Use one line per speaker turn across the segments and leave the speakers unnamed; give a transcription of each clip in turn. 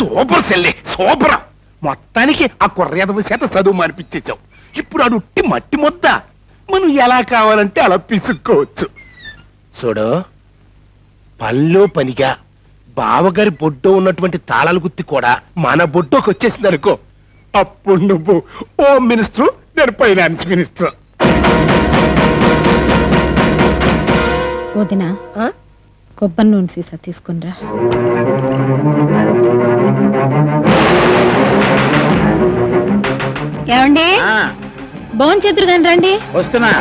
Super సెల్లే super మొత్తానికి ఆ కుర్రేదవ చేత చదువు మానిపించేశావు ఇప్పుడు ఆడు ఉట్టి మట్టి ముద్ద. మనం ఎలా కావాలంటే అలా పిసుక్కోవచ్చు. చూడు పనిలో పనిగా బావగారి బొడ్డో ఉన్నటువంటి తాళాల గుత్తి కూడా మన బొడ్డోకి వచ్చేసింది అనుకో అప్పుడు నువ్వు హోమ్ మినిస్టర్ నేను ఫైనాన్స్ మినిస్టర్.
వదిన కొబ్బరి నూనె సీసా తీసుకునిరా ఏమండి? భోన్ చేతురు కానీ రండి.
వస్తున్నా.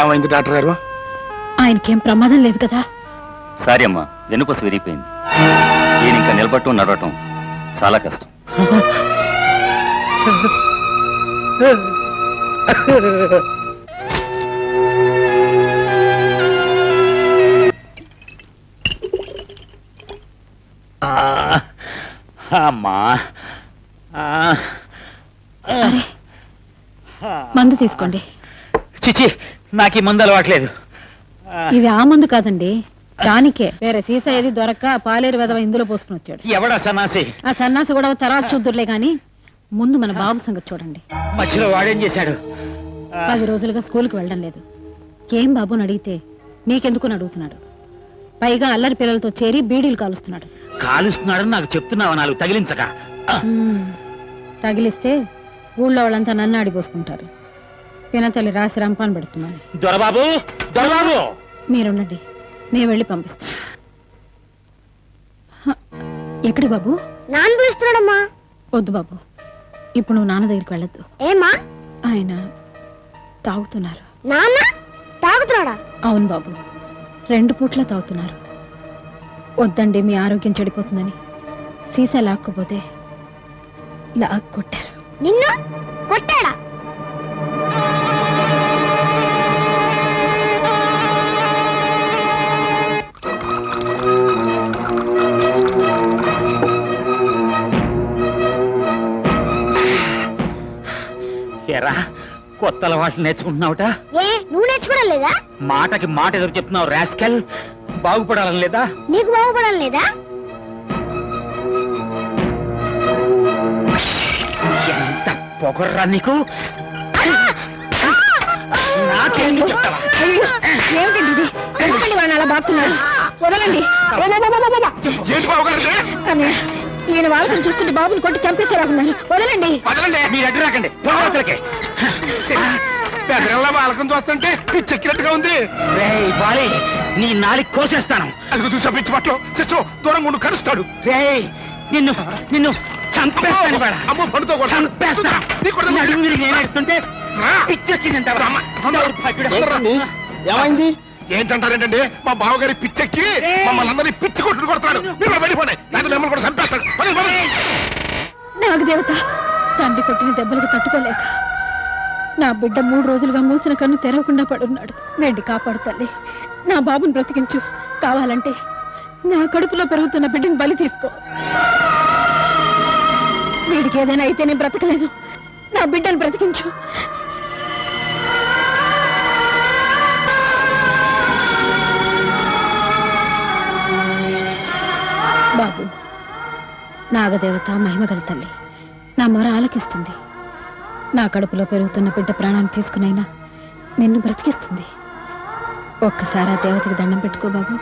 ఏమైంది డాక్టర్ గారు?
ఆయనకేం ప్రమాదం లేదు కదా.
సారీ అమ్మా వెనుపస విరిగిపోయింది. ఈయన ఇంకా నిలబడటం నడవటం చాలా కష్టం.
ఆ, అమ్మా. ఆ, ఆ,
అరే మందు తీసుకోండి.
చిచి నాకు ఈ మందు అలవాట్లేదు.
ఇది ఆ మందు కాదండి దానికే. వేరే సీసా ఏది దొరక్క పాలేరు వెదవ ఇందులో పోసుకుని వచ్చాడు.
ఎవడా సన్నాసి?
ఆ సన్నాసి కూడా తర్వాత చూద్దురులే గాని ముందు మన బాబు సంగతి చూడండి.
మధ్యలో వాడేం చేశాడు?
పది రోజులుగా స్కూల్కి వెళ్ళడం లేదు. ఏం బాబు అని అడిగితే నీకెందుకు అని అడుగుతున్నాడు. పైగా అల్లరి పిల్లలతో చేరి బీడీలు కాలుస్తున్నాడు.
కాలుస్తున్నాడని నాకు చెప్తున్నావా నాలుగు తగిలించక.
తగిలిస్తే ఊళ్ళో వాళ్ళంతా నన్ను ఆడిపోసుకుంటారు. పినతల్లి రాసి రంపాన్ పెడుతున్నాను.
దొరబాబు దొరబాబు
మీరుండండి నేను వెళ్ళి పంపిస్తాను హ, ఎక్కడి బాబు?
నాన్న పిలుస్తున్నాడమ్మా.
వద్దు బాబు ఇప్పుడు నువ్వు నాన్న దగ్గరికి వెళ్ళొద్దు.
ఏమా
ఆయన తాగుతున్నారు.
నాన్న? తాగుతున్నాడా?
అవును బాబు రెండు పూట్ల తాగుతున్నారు. వద్దండి మీ ఆరోగ్యం చెడిపోతుందని. సీసా లాక్కపోతే లాక్ కొట్టారు
నిన్ను కొట్టాడా?
ఎరా కొత్త అలవాట్లు నేర్చుకుంటున్నావుట?
ఏ నువ్వు నేర్చుకోవడం లేదా?
మాటకి మాట ఎదురు చెప్తున్నావు రాస్కెల్. బాగుపడాలని లేదా?
నీకు బాగుపడడం లేదా?
ఎంత పొగర్రా నీకు? చెప్తావా?
ఏమిటండి ఇది? ఎందుకండి అలా బాగుతున్నారు వదలండి.
ఏంటి బావగారు ఇది?
అని ఈయన వాళ్ళని చూస్తుంటే బాబుని కొట్టి చంపేసేలాగున్నారు వదలండి.
వదలండి.
మీరు అడ్డు రాకండి.
పెదరల్లా వాళ్ళకం చూస్తుంటే పిచ్చెక్కినట్టుగా ఉంది.
రేయ్ బాలే నీ నాలి కోసేస్తాను.
అది చూసా పిచ్చి పట్లు సిస్టర్ దూరం ఉండు కరుస్తాడు.
రేయ్ నిన్ను నిన్ను చంపేస్తాను.
అమ్మో పండుతో కొడతాడు.
చంపేస్తా.
నీకు కొడతాను.
నడుము విరిగి నేనేడుస్తుంటే
రా.
పిచ్చెక్కిందంటావా? దౌర్భాగ్యుడా.
ఏమైంది? ఏంటంటారేంటండి? మా బావగారి పిచ్చెక్కి మమ్మల్ని అందరినీ పిచ్చి కొట్టుడు కొడతాడు మీరు వెళ్ళిపోండి. లేదా మిమ్మల్ని కూడా చంపేస్తాడు. పదండి, పదండి.
నాకు దేవత తండ్రి కొట్టిన దెబ్బలకు తట్టుకోలేక నా బిడ్డ మూడు రోజులుగా మూసిన కన్ను తెరవకుండా పడున్నాడు. వెండి కాపాడు తల్లి. నా బాబుని బ్రతికించు. కావాలంటే నా కడుపులో పెరుగుతున్న బిడ్డని బలి తీసుకో. వీడికి ఏదైనా అయితే నేను బ్రతకలేను. నా బిడ్డను బ్రతికించు. నాగదేవత మహిమగల తల్లి నా మొర ఆలకిస్తుంది. నా కడుపులో పెరుగుతున్న బిడ్డ ప్రాణాన్ని తీసుకునైనా నిన్ను బ్రతికిస్తుంది. ఒక్కసారి ఆ దేవతకి దండం పెట్టుకో బాబు.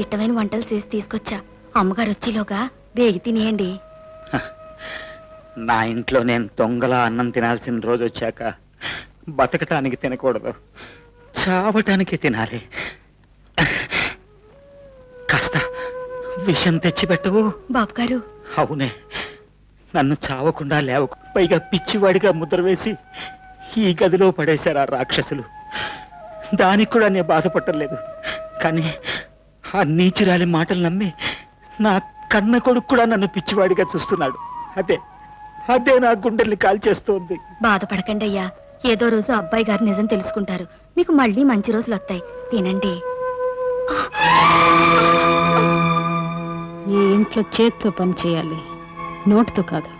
ఇష్టమైన వంటలు చేసి తీసుకొచ్చా. అమ్మగారు వచ్చేలోగా వేగి తినేయండి.
నా ఇంట్లో నేను దొంగలా అన్నం తినాల్సిన రోజు వచ్చాక బతకటానికి తినకూడదు. చావటానికి తినాలి. కాస్త విషం తెచ్చిపెట్టవు
బాబు గారు
అవునే నన్ను చావకుండా లేవకు పైగా పిచ్చివాడిగా ముద్ర వేసి ఈ గదిలో పడేశారు ఆ రాక్షసులు. దానికి కూడా నేను బాధపడలేదు కానీ ఆ నీచురాలి మాటలు నమ్మి నా కన్న కొడుకు కూడా నన్ను పిచ్చివాడిగా చూస్తున్నాడు. అదే అదే నా గుండెల్ని కాల్చేస్తోంది.
బాధపడకండి అయ్యా. ఏదో రోజు అబ్బాయి గారు నిజం తెలుసుకుంటారు. మీకు మళ్ళీ మంచి రోజులు వస్తాయి. తినండి.
ఈ ఇంట్లో చేత్తో పని చేయాలి. నోటితో కాదు.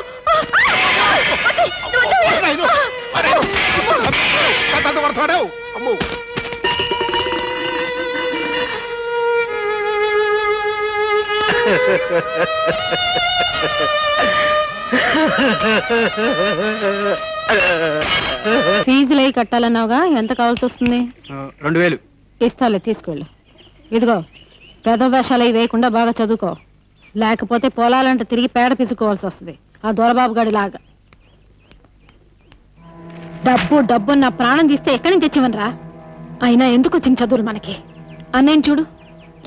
అమ్మో
ఫీజులు అయి కట్టాలన్నావుగా? ఎంత కావాల్సి వస్తుంది?
రెండు వేలు.
ఇస్తాలే తీసుకెళ్ళు. ఇదిగో పెద్ద వేషాలు అవి వేయకుండా బాగా చదువుకో. లేకపోతే పొలాలంటే తిరిగి పేడ పిసుకోవాల్సి వస్తుంది. ఆ దొరబాబు గడి లాగా డబ్బు డబ్బు నా ప్రాణం తీస్తే ఎక్కడి నుంచి తెచ్చివనరా అయినా ఎందుకు వచ్చిన చదువులు మనకి? అన్నయ్య చూడు.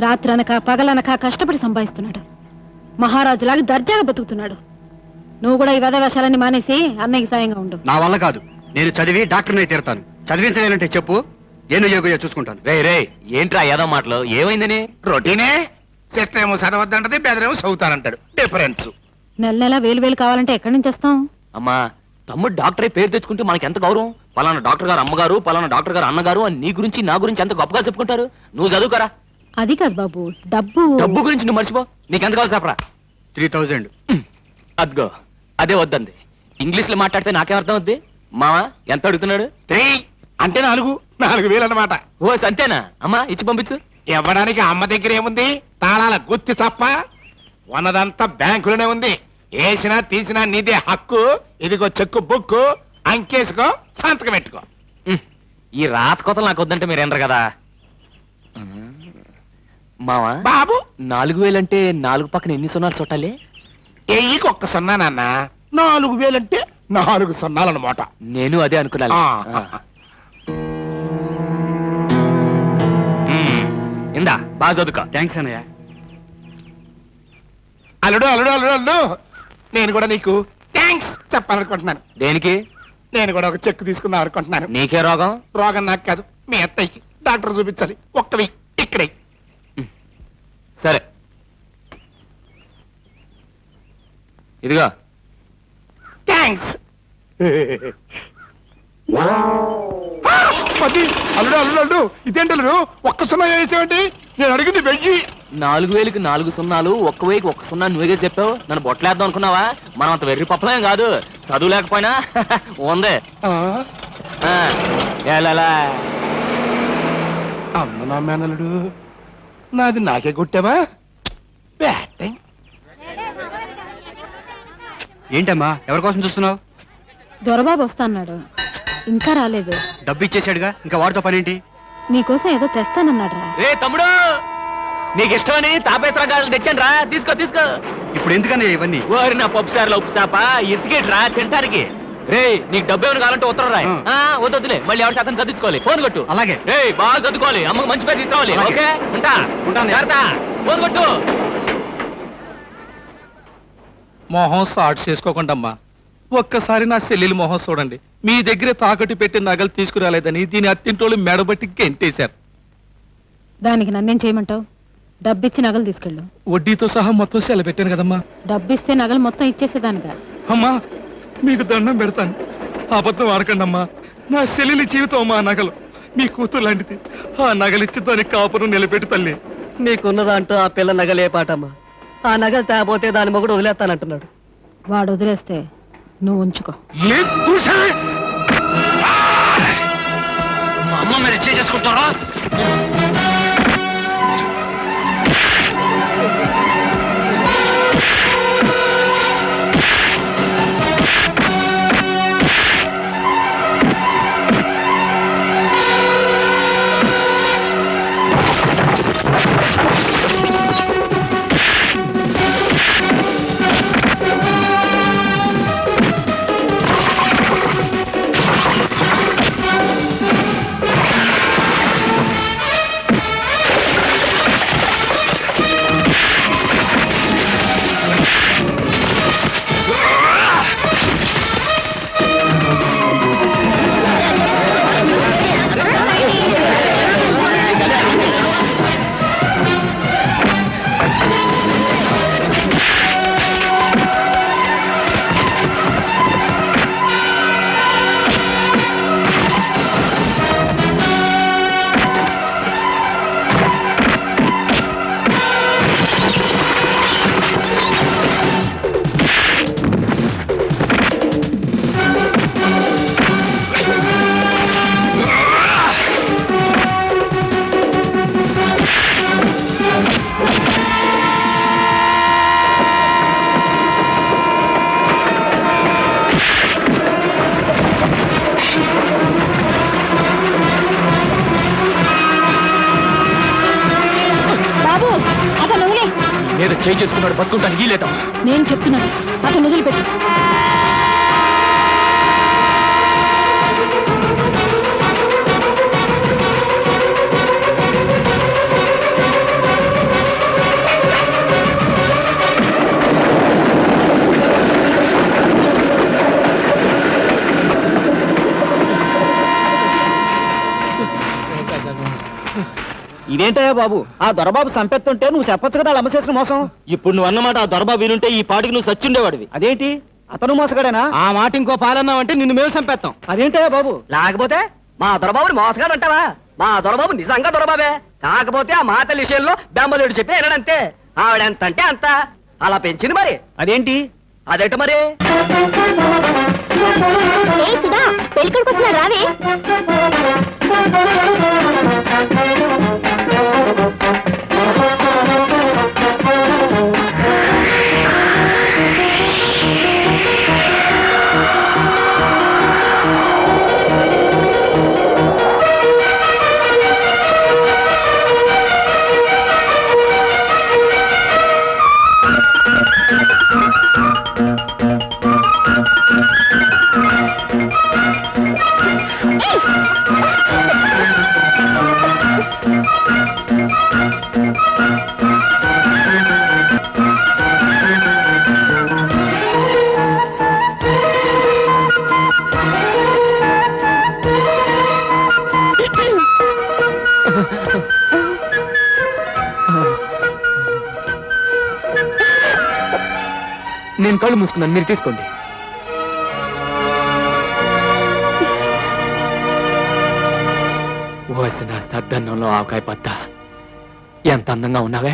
రాత్రి అనక పగలనక కష్టపడి సంపాదిస్తున్నాడు. మహారాజులాగా దర్జాగా బతుకుతున్నాడు. నువ్వు కూడా ఈ వెధ వేషాలన్నీ మానేసి అన్నయ్యకి సాయంగా ఉండు.
నా వల్ల కాదు. నేను చదివి డాక్టర్ని తీరుతాను. చదివించలేనంటే చెప్పు. ఏను యోగయో చూసుకుంటాను.
రే రే ఏంట్రా ఏదో మాటలు? ఏమైందని?
రొటీనే? సిస్టర్ ఏమో చదవద్దంటది బెదరేమో చదువుతానంటాడు. డిఫరెన్స్
నెల నెల వేలు వేలు కావాలంటే ఎక్కడి నుంచి తెస్తాం?
అమ్మా తమ్ముడు డాక్టరే పేరు తెచ్చుకుంటే మనకి ఎంత గౌరవం? పలానా డాక్టర్ గారు అమ్మగారు పలానా డాక్టర్ గారు అన్నగారు అని నీ గురించి నా గురించి ఎంత గొప్పగా చెప్పుకుంటారు? నువ్వు చదువుకరా.
అది కాదు బాబు డబ్బు.
డబ్బు గురించి నువ్వు మర్చిపో. నీకెంత కావాలి చెప్పరా?
Three thousand.
అద్గో అదే వద్దంది. ఇంగ్లీష్లో మాట్లాడితే నాకేం అర్థం అవుద్ది? మావా ఎంత అడుగుతున్నాడు?
త్రీ. అంటే నాలుగు. నాలుగు వేలు అన్నమాట.
ఓ అంతేనా అమ్మా ఇచ్చి పంపించు.
ఇవ్వడానికి అమ్మ దగ్గర ఏముంది? తాళాల గుత్తి తప్ప. ఉన్నదంతా బ్యాంకులోనే ఉంది. వేసినా తీసినా నీదే హక్కు ఇదిగో చెక్కు బుక్కు అంకేసుకో సంతకం పెట్టుకో.
ఈ రాత కోతలు నాకు వద్దంటే మీరు ఎనరు కదా. మావా
బాబు!
నాలుగు వేలంటే నాలుగు పక్కన ఎన్ని సున్నాలు చుట్టాలి?
ఎయ్యికి ఒక్క సున్నా నాన్న. నాలుగు వేలంటే నాలుగు సున్నాలన్నమాట.
నేను అదే అనుకున్నాను.
ఆ.
ఆ. ఉమ్, ఇందా బాగా చదువుకో.
థ్యాంక్స్ అన్నయ్య.
అల్లుడు అల్లుడు అల్లుడు అల్లుడు! నేను కూడా నీకు థ్యాంక్స్ చెప్పాలనుకుంటున్నాను.
దేనికి?
నేను కూడా ఒక చెక్ తీసుకుందాం అనుకుంటున్నాను.
నీకే రోగం?
రోగం నాకు కాదు మీ అత్తయ్యకి. డాక్టర్ చూపించాలి. ఒక్కవి ఇక్కడే.
సరే. ఇదిగో.
థ్యాంక్స్ అల్లుడు అల్లుడు అల్లుడు. ఇదేంటి అల్లుడు? ఒక్క సున్నా వేసేవండి? నేను అడిగింది వెయ్యి.
నాలుగు వేలకు నాలుగు సున్నాలు ఒక్క వేలకు ఒక్క సున్నా నువ్వే చెప్పావు? నన్ను బొట్టలేద్దాం అనుకున్నావా? మనం అంత వెర్రి పప్పలేం కాదు. చదువు లేకపోయినా ఉంది.
ఆ,
ఆ, ఏలాలా.
అమ్మ నా నాది నాకే కొట్టావా? బ్యాటింగ్
ఏంటమ్మా ఎవరి కోసం చూస్తున్నావు?
దొరబాబు వస్తా అన్నాడు ఇంకా రాలేదు.
డబ్బు ఇచ్చేసాడుగా ఇంకా వాడితో పనేంటి?
నీకోసం ఏదో తెస్తానన్నాడు రా
రే తమ్ముడు! నీకు ఇష్టమని తాపేశ్వర గాలు తెచ్చాను రా తీసుకో తీసుకో.
ఇప్పుడు ఎందుకన్నయ్య ఇవన్నీ?
ఓరి నా పప్పు సార్లు ఉప్పు సాప ఎత్తికేటి రా తింటానికి. రే నీకు డబ్బు ఏమైనా కావాలంటే ఉత్తరం రాయ్.
ఆ.
ఆ, వద్దు వద్దులే మళ్ళీ ఎవరి శాతం చదివించుకోవాలి. ఫోన్ కొట్టు.
అలాగే.
రే బాగా చదువుకోవాలి. అమ్మకు మంచి పేరు తీసుకోవాలి
అలాగే.
ఓకే? ఉంటా?
ఉంటాను.
జాగ్రత్త. ఫోన్ కొట్టు.
మొహం సాట్ చేసుకోకుండా ఒక్కసారి నా చెల్లెలి మొహం చూడండి. మీ దగ్గరే తాకట్టు పెట్టి నగలు తీసుకురాలేదని దీని అత్తింటోళ్ళు మెడబట్టి గెంటేశారు.
దానికి నన్నేం చేయమంటావు? డబ్బిచ్చి నగలు తీసుకెళ్ళు.
వడ్డీతో సహా మొత్తం సెల పెట్టాను కదమ్మా.
డబ్బిస్తే నగలు మొత్తం ఇచ్చేసేదానిగా.
అమ్మా మీకు దండం పెడతాను. అబద్ధం ఆడకండి అమ్మా నా చెల్లెలి జీవితం అమ్మా ఆ నగలు. మీ కూతురు లాంటిది. ఆ నగలిచ్చి దానికి కాపురం నిలబెట్టు తల్లి.
మీకున్నదంటూ ఆ పిల్ల నగలే పాటమ్మా. ఆ నగలు తేపోతే దాని మొగుడు వదిలేస్తానంటున్నాడు.
వాడు వదిలేస్తే నువ్వు ఉంచుకో?
మా అమ్మ మీద చేసుకుంటారా చేయి చేసుకున్నాడు బతుకుంటాను ఈ లేదమ్మా
నేను చెప్తున్నాను అతను వదిలిపెట్టు.
ఇదేంటయ్యా బాబు? ఆ దొరబాబు సంపెత్తుంటే నువ్వు చెప్పొచ్చు కదా అమ్మ చేసిన మోసం?
ఇప్పుడు నువ్వు అన్నమాట ఆ దొరబా వినుంటే ఈ పాటికి నువ్వు సచ్చుండేవాడివి.
అదేంటి? అతను మోసగాడేనా?
ఆ మాట ఇంకో పాలన్నావంటే నిన్ను మేము చంపేస్తాం
అదేంటయ్యా బాబు?
లేకపోతే మా దొరబాబుని మోసగాడు అంటావా? మా దొరబాబు నిజంగా దొరబాబే. కాకపోతే ఆ మాతల విషయంలో బెమ్మదేవుడు చెప్పి వినడంతే ఆవిడెంత అంటే అంత. అలా పెంచింది మరి.
అదేంటి?
అదేంటి మరి?
పెళ్ళికొడుకు వస్తున్నా రావే
నేను కళ్ళు మూసుకున్నాను. మీరు తీసుకోండి. వసిన సద్దన్నంలో ఆవకాయ పత్త. ఎంత అందంగా ఉన్నావే?